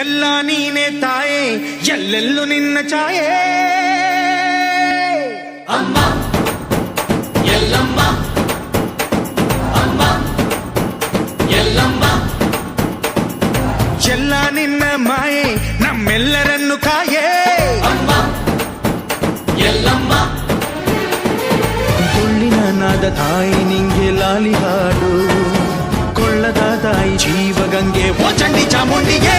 ಎಲ್ಲ ನೀನೆ ತಾಯೇ ಎಲ್ಲೆಲ್ಲೂ ನಿನ್ನ ಛಾಯೆ ಅಮ್ಮ ಎಲ್ಲಮ್ಮ ಅಮ್ಮ ಎಲ್ಲಮ್ಮ ಎಲ್ಲ ನಿನ್ನ ಮಾಯೆ ನಮ್ಮೆಲ್ಲರನ್ನು ಕಾಯೇ ಅಮ್ಮ ಎಲ್ಲಮ್ಮ ಕೊಳ್ಳಿನ ನಾದ ತಾಯಿ ನಿಂಗೆ ಲಾಲಿ ಹಾಡು ಕೊಳ್ಳದ ತಾಯಿ ಜೀವಗಂಗೆ ಓ ಚಂಡಿ ಚಾಮುಂಡಿಗೆ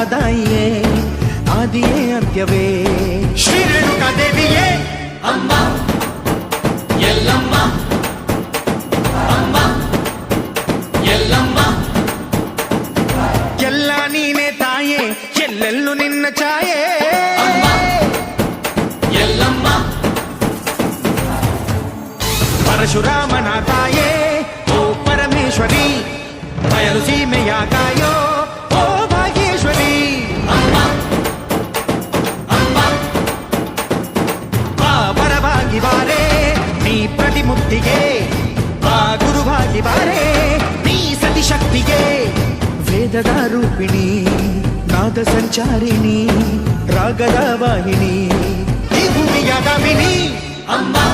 ಜ್ಞಾನದ ದಾಯಿಯೇ ಆದಿಯೇ ಅಂತ್ಯವೇ ಶ್ರೀ ರೇಣುಕಾ ದೇವಿಯೇ ಅಮ್ಮ ಎಲ್ಲಮ್ಮ ಅಮ್ಮ ಎಲ್ಲಮ್ಮ ಎಲ್ಲ ನೀನೆ ತಾಯೇ ಎಲ್ಲೆಲ್ಲೂ ನಿನ್ನ ಛಾಯೆ ಅಮ್ಮ ಎಲ್ಲಮ್ಮ ಪರಶುರಾಮನ ತಾಯೇ ಓ ಪರಮೇಶ್ವರಿ ಬಯಲು ಸೀಮೆಯ ಕಾಯೋ జగదారూపిణి నాద సంచారిణి రాగదావాహిని భూమి యదమిని. అమ్మా!